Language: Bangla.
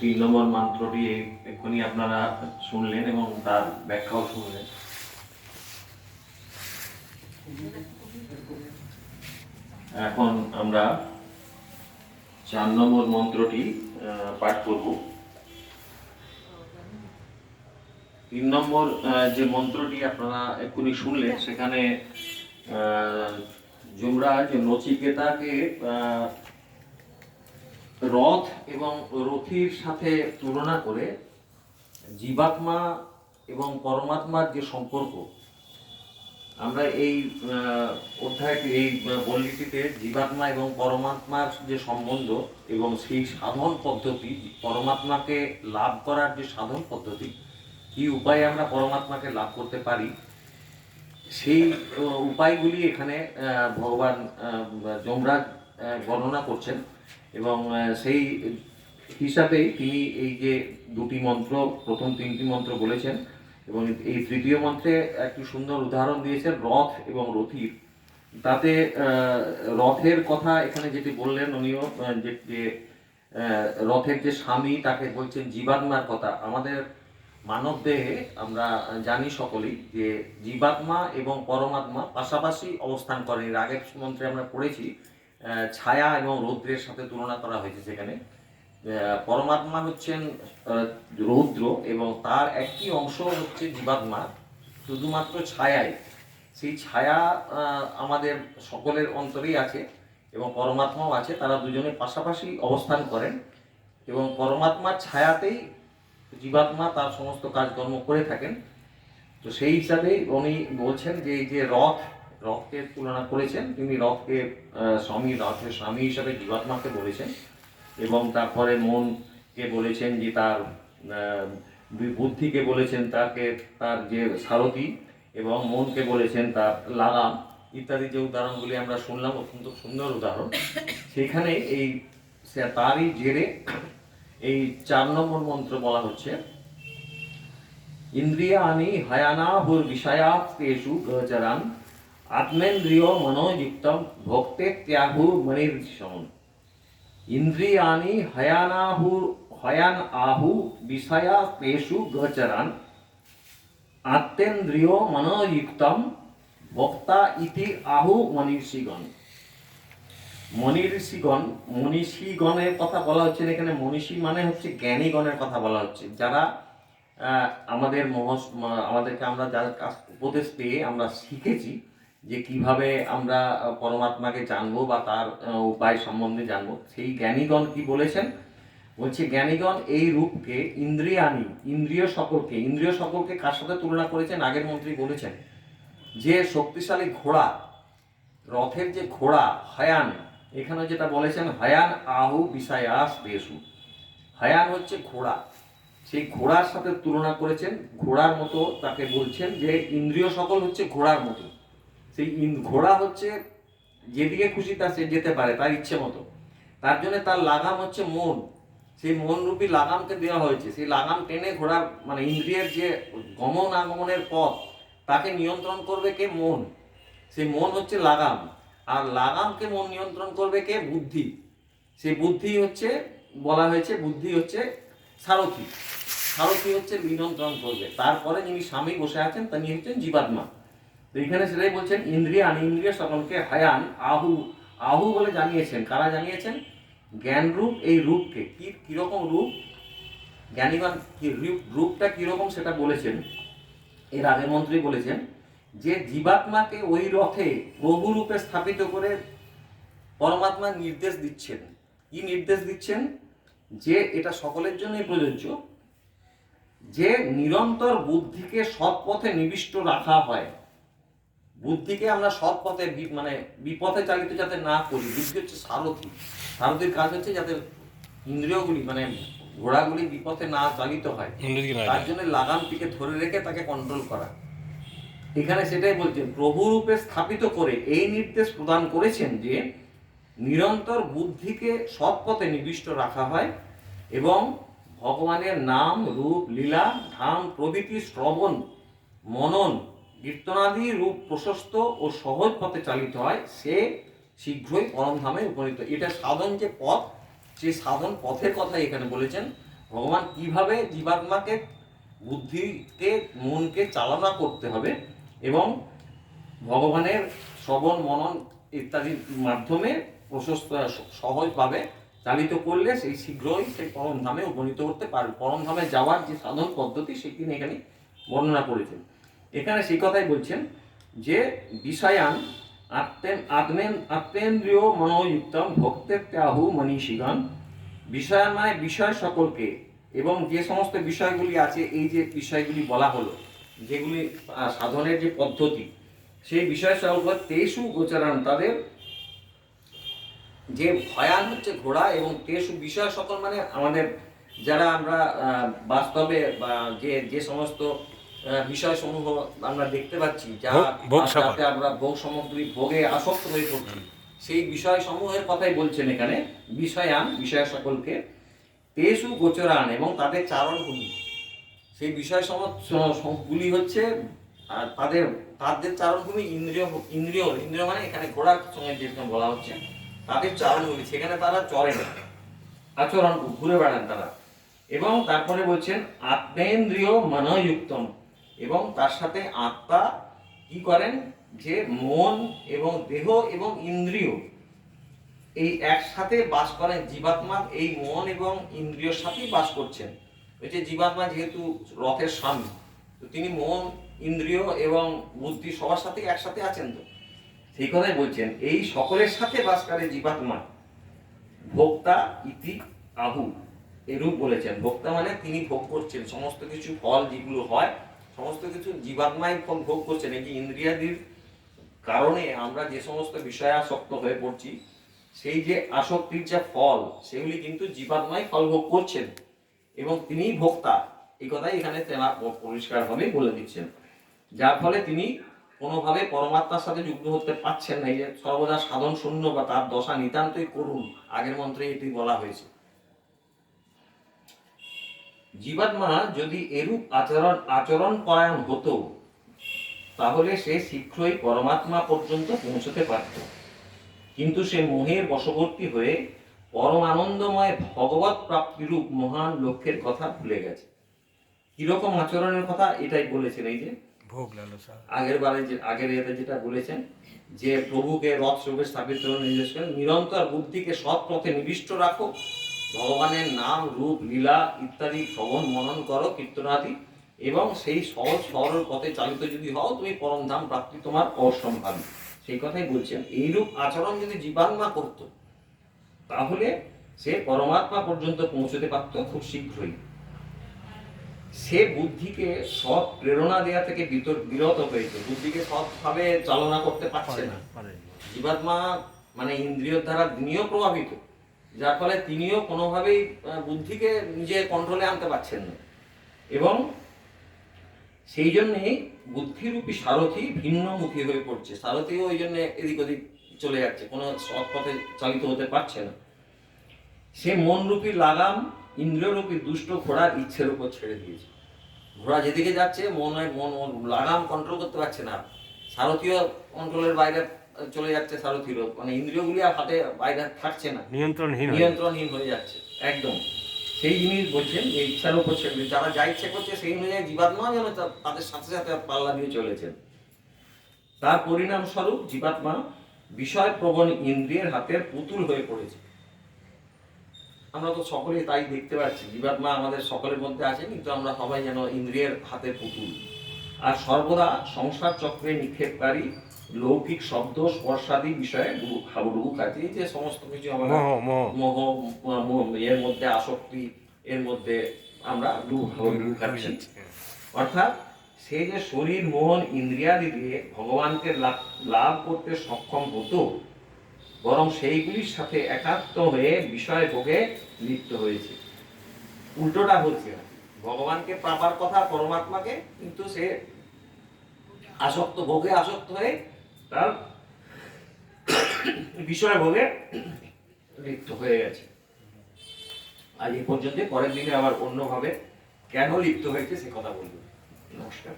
তিন নম্বর মন্ত্রটি এক্ষুনি আপনারা শুনলেন এবং তার ব্যাখ্যাও শুনলেন। এখন আমরা চার নম্বর মন্ত্রটি পাঠ করব। তিন নম্বর যে মন্ত্রটি আপনারা এক্ষুনি শুনলেন সেখানে যমরাজ নচিকেতাকে আহ, রথ এবং রথির সাথে তুলনা করে জীবাত্মা এবং পরমাত্মার যে সম্পর্ক, আমরা এই অধ্যায়টি, এই পল্লীটিতে জীবাত্মা এবং পরমাত্মার যে সম্বন্ধ এবং সেই সাধন পদ্ধতি, পরমাত্মাকে লাভ করার যে সাধন পদ্ধতি, কি উপায়ে আমরা পরমাত্মাকে লাভ করতে পারি, সেই উপায়গুলি এখানে ভগবান যমরাজ বর্ণনা করছেন এবং সেই হিসাবেই তিনি এই যে দুটি মন্ত্র, প্রথম তিনটি মন্ত্র বলেছেন এবং এই তৃতীয় মন্ত্রে একটি সুন্দর উদাহরণ দিয়েছেন, রথ এবং রথির তাতে রথের কথা এখানে যেটি বললেন উনিও যে রথের যে স্বামী তাকে বলছেন জীবাত্মার কথা। আমাদের মানব দেহে আমরা জানি সকলেই যে জীবাত্মা এবং পরমাত্মা পাশাপাশি অবস্থান করেন। এর আগের মন্ত্রে আমরা পড়েছি ছায়া এবং রৌদ্রের সাথে তুলনা করা হয়েছে সেখানে। পরমাত্মা হচ্ছেন রৌদ্র এবং তার একটি অংশ হচ্ছে জীবাত্মা, শুধুমাত্র ছায়াই। সেই ছায়া আমাদের সকলের অন্তরেই আছে এবং পরমাত্মাও আছে, তারা দুজনে পাশাপাশি অবস্থান করেন এবং পরমাত্মার ছায়াতেই জীবাত্মা তার সমস্ত কাজকর্ম করে থাকেন। তো সেই হিসাবে উনি বলছেন যে এই যে রথ রথকে তুলনা করেছেন, তিনি রথকে স্বামী রথের স্বামী হিসাবে জীবাত্মাকে বলেছেন এবং তারপরে মনকে বলেছেন যে তার বুদ্ধিকে বলেছেন তাকে, তার যে সারথি এবং মনকে বলেছেন তার লাগাম, ইত্যাদি যে উদাহরণগুলি আমরা শুনলাম, অত্যন্ত সুন্দর উদাহরণ। সেখানে এই তারই জেরে এই চার নম্বর মন্ত্র বলা হচ্ছে ইন্দ্রিয়ানি হয়ানাহুর বিষয়াত তেষু গোচরান আত্মেন্দ্রিয় ভক্তে ত্যাহু মনির সমন ইন্দ্রিয়ানি হয়ানাহু হয়ান আহু বিষয়া তেষু গোচরান আত্মেন্দ্রিয় মনোযুক্তম ভক্তা ইতি আহু মনীষীগণ মনীষীগণ মনীষীগণের কথা বলা হচ্ছে এখানে মনীষী মানে হচ্ছে জ্ঞানীগণের কথা বলা হচ্ছে। যারা আমাদের মহস মা- আমাদেরকে আমরা যার কাছ, উপদেশ পেয়ে আমরা শিখেছি যে কীভাবে আমরা পরমাত্মাকে জানব বা তার উপায় সম্বন্ধে জানব, সেই জ্ঞানীগণ কি বলেছেন? বলছে, জ্ঞানীগণ এই রূপকে ইন্দ্রিয়ানি ইন্দ্রিয় সকলকে ইন্দ্রিয় সকলকে কার সাথে তুলনা করেছেন? আগের মন্ত্রী বলেছেন, যে শক্তিশালী ঘোড়া, রথের যে ঘোড়া, হয়ান এখানে যেটা বলেছেন, হয়ান আহু বিষয়াস দেশু। হয়ান হচ্ছে ঘোড়া। সেই ঘোড়ার সাথে তুলনা করেছেন, ঘোড়ার মতো তাকে বলছেন যে ইন্দ্রিয় সকল হচ্ছে ঘোড়ার মতো। সেই ঘোড়া হচ্ছে যেদিকে খুশি তা সে যেতে পারে, তার ইচ্ছে মতো। তার জন্য তার লাগাম হচ্ছে মন। সেই মনরূপী লাগামকে দেওয়া হয়েছে। সেই লাগাম টেনে ঘোড়ার মানে ইন্দ্রিয়ের যে গমন আগমনের পথ, তাকে নিয়ন্ত্রণ করবে কে? মন। সেই মন হচ্ছে লাগাম। আর লাগামকে মন নিয়ন্ত্রণ করবে কে? বুদ্ধি। সেই বুদ্ধি হচ্ছে, বলা হয়েছে বুদ্ধি হচ্ছে সারথি। সারথি হচ্ছে নিয়ন্ত্রণ করবে। তারপরে যিনি স্বামী বসে আছেন, তিনি হচ্ছেন জীবাত্মা। এখানে সেটাই বলছেন ইন্দ্রিয়ান ইন্দ্রিয় সকলকে হায়ান, আহু আহু বলে জানিয়েছেন, কারা জানিয়েছেন? জ্ঞান রূপ এই রূপকে। কি, কীরকম রূপ? জ্ঞানীগণ রূপটা কীরকম সেটা বলেছেন। এর আগের মন্ত্রী বলেছেন যে জীবাত্মাকে ওই রথে রূপে স্থাপিত করে পরমাত্মা নির্দেশ দিচ্ছেন। কি নির্দেশ দিচ্ছেন? যে এটা সকলের জন্যই প্রযোজ্য। যে নিরন্তর বুদ্ধিকে সৎ পথে নিবিষ্ট রাখা হয়। বুদ্ধিকে আমরা সৎ পথে মানে বিপথে চালিত যাতে না করি বুদ্ধি হচ্ছে সারথি। সারথির কাজ হচ্ছে যাতে ইন্দ্রিয়গুলি মানে ঘোড়াগুলি বিপথে না চালিত হয়। তার জন্য লাগামটিকে ধরে রেখে তাকে কন্ট্রোল করা। এখানে সেটাই বলছেন প্রভু রূপে স্থাপিত করে এই নির্দেশ প্রদান করেছেন যে নিরন্তর বুদ্ধিকে সৎ পথে নিবিষ্ট রাখা হয় এবং ভগবানের নাম রূপ লীলা ধাম প্রভৃতি শ্রবণ মনন কীর্তনাদি রূপ প্রশস্ত ও সহজ পথে চালিত হয়, সে শীঘ্রই পরমধামে উপনীত। এটা সাধন যে পথ সেই সাধন পথের কথা এখানে বলেছেন। ভগবান কীভাবে জীবাত্মাকে, বুদ্ধিকে, মনকে চালনা করতে হবে এবং ভগবানের শ্রবণ, মনন ইত্যাদির মাধ্যমে প্রশস্ত, সহজভাবে চালিত করলে সেই শীঘ্রই সেই পরম ধামে উপনীত করতে পারবে। পরম ধামে যাওয়ার যে সাধন পদ্ধতি, সেটি এখানে বর্ণনা করেছেন। এখানে সেই কথাই বলছেন যে বিষয়ান আত্মেন আত্মেন, আত্মেন্দ্রিয় মনোযুক্তম ভক্তের ত্যাহু মনীষীগণ। বিষয়ান মানে বিষয় সকলকে এবং যে সমস্ত বিষয়গুলি আছে, এই যে বিষয়গুলি বলা হলো, যেগুলি সাধনের যে পদ্ধতি, সেই বিষয় সকল তেসু গোচরান তাদের। যে ভয়ান হচ্ছে ঘোড়া এবং তেসু বিষয় সকল মানে আমাদের যারা আমরা বাস্তবে বা যে যে সমস্ত আহ, বিষয়সমূহ আমরা দেখতে পাচ্ছি যা। যাতে আমরা ভোগ সামগ্রী ভোগে আসক্ত হয়ে পড়ছি। সেই বিষয় সমূহের কথাই বলছেন এখানে বিষয়ান বিষয় সকলকে তেসু গোচরান এবং তাদের চারণভূমি সেই বিষয় গুলি হচ্ছে আর তাদের তাদের চারণভূমি ইন্দ্রিয় ইন্দ্রিয় ইন্দ্রিয় মানে এখানে ঘোড়ার সঙ্গে যেরকম বলা হচ্ছে তাদের চারণভূমি সেখানে তারা চড়ে না। আচরণ ঘুরে বেড়ান তারা। এবং তারপরে বলছেন আত্মেন্দ্রিয় মনযুক্তম। এবং তার সাথে আত্মা কি করেন? যে মন এবং দেহ এবং ইন্দ্রিয় এই একসাথে বাস করেন। জীবাত্মা এই মন এবং ইন্দ্রিয়র সাথেই বাস করছেন। ওই যে জীবাত্মা যেহেতু রথের স্বামী, তো তিনি মন, ইন্দ্রিয় এবং বুদ্ধি সবার সাথেই একসাথে আছেন তো? সেই কথাই বলছেন, এই সকলের সাথে বাস করে জীবাত্মা। ভোক্তা ইতি আহু এরূপ বলেছেন। ভোক্তা মানে তিনি ভোগ করছেন, সমস্ত কিছু ফল যেগুলো হয় সমস্ত কিছু জীবাত্মাই ফল ভোগ করছেন এই যে ইন্দ্রিয়াদির কারণে আমরা যে সমস্ত বিষয়ে আসক্ত হয়ে পড়ছি, সেই যে আসক্তির যে ফল, সেগুলি কিন্তু জীবাত্মাই ফল ভোগ করছেন এবং তিনিই ভোক্তা। এই কথাই এখানে তেনা পরিষ্কারভাবে বলে দিচ্ছেন। যার ফলে তিনি কোনোভাবে পরমাত্মার সাথে যুক্ত হতে পারছেন না। এই যে সর্বদা সাধন শূন্য বা তার দশা নিতান্তই করুন আগের মন্ত্রে এটি বলা হয়েছে। জীবাত্মা যদি এরূপ আচরণ আচরণ পরায়ণ হতো তাহলে সে শীঘ্রই পরমাত্মা পর্যন্ত পৌঁছতে পারত। কিন্তু সে মোহের বশবর্তী হয়ে পরম আনন্দময় ভগবত প্রাপ্তিরূপ মহান লক্ষ্যের কথা ভুলে গেছে। কীরকম আচরণের কথা এটাই বলেছেন এই যে? ভোগ লালসা আগের বারে যে আগের এতে যেটা বলেছেন যে প্রভুকে রথ রূপে স্থাপিত করেন নিরন্তর বুদ্ধিকে সৎ পথে নিবিষ্ট রাখো ভগবানের নাম রূপ লীলা ইত্যাদি শ্রবণ মনন করো কীর্তনাদি। এবং সেই সহজ সরল পথে চালিত যদি হও তুমি পরম ধাম প্রাপ্তি তোমার অসম্ভাবী। সেই কথাই বলছেন এইরূপ আচরণ যদি জীবাত্মা করতো তাহলে সে পরমাত্মা পর্যন্ত পৌঁছতে পারত খুব শীঘ্রই। সে বুদ্ধিকে সৎ প্রেরণা দেওয়া থেকে বিরত হয়েছে। বুদ্ধিকে সৎভাবে চালনা করতে পারছে না। জীবাত্মা মানে ইন্দ্রিয় দ্বারা তিনিও প্রভাবিত। যার ফলে তিনিও কোনোভাবেই বুদ্ধিকে নিজের কন্ট্রোলে আনতে পারছেন না। এবং সেই জন্যেই বুদ্ধিরূপী সারথি ভিন্নমুখী হয়ে পড়ছে। সারথিও ওই জন্য এদিক ওদিক চলে যাচ্ছে, কোনো সৎ পথে চালিত হতে পারছে না। সে মনরূপী লাগাম, ইন্দ্রিয়রূপী দুষ্ট ঘোড়ার ইচ্ছের উপর ছেড়ে দিয়েছে। ঘোড়া যেদিকে যাচ্ছে, মনে মন লাগাম কন্ট্রোল করতে পারছে না। সারথিও কন্ট্রোলের বাইরে চলে যাচ্ছে সারথিরও মানে ইন্দ্রিয়গুলি আর হাতে বাইরে থাকছে না। নিয়ন্ত্রণহীন নিয়ন্ত্রণহীন হয়ে যাচ্ছে একদম। সেই জিনিস বলছেন যে ইচ্ছার উপর ছেড়ে যারা যা ইচ্ছে করছে সেই অনুযায়ী জীবাত্মা যেন তাদের সাথে সাথে পাল্লা দিয়ে চলেছেন। তার পরিণাম স্বরূপ জীবাত্মা বিষয় প্রবণ ইন্দ্রিয়ের হাতের পুতুল হয়ে পড়েছে। আমরা তো সকলেই তাই দেখতে পাচ্ছি। জীবাত্মা আমাদের সকলের মধ্যে আছে কিন্তু আমরা সবাই যেন ইন্দ্রিয়ের হাতের পুতুল। আর সর্বদা সংসার চক্রে নিক্ষেপকারী লৌকিক শব্দ স্পর্শাদি বিষয়ে হাবুডুবু খাচ্ছে যে সমস্ত কিছু আমরা মোহ এর মধ্যে আসক্তি এর মধ্যে আমরা ডুব ডুব খাচ্ছি অর্থাৎ সে যে শরীর মন ইন্দ্রিয়াদি দিয়ে ভগবানকে লাভ করতে সক্ষম হতো বরং সেইগুলির সাথে একাত্ম হয়ে বিষয় ভোগে লিপ্ত হয়েছে। উল্টোটা হচ্ছে ভগবানকে পাবার কথা পরমাত্মাকে কিন্তু সে আসক্ত ভোগে আসক্ত হয়ে তার বিষয় ভোগে লিপ্ত হয়ে গেছে। আজ এই পর্যন্ত পরের দিনে আবার অন্যভাবে কেন লিপ্ত হয়েছে সে কথা বলব। নমস্কার।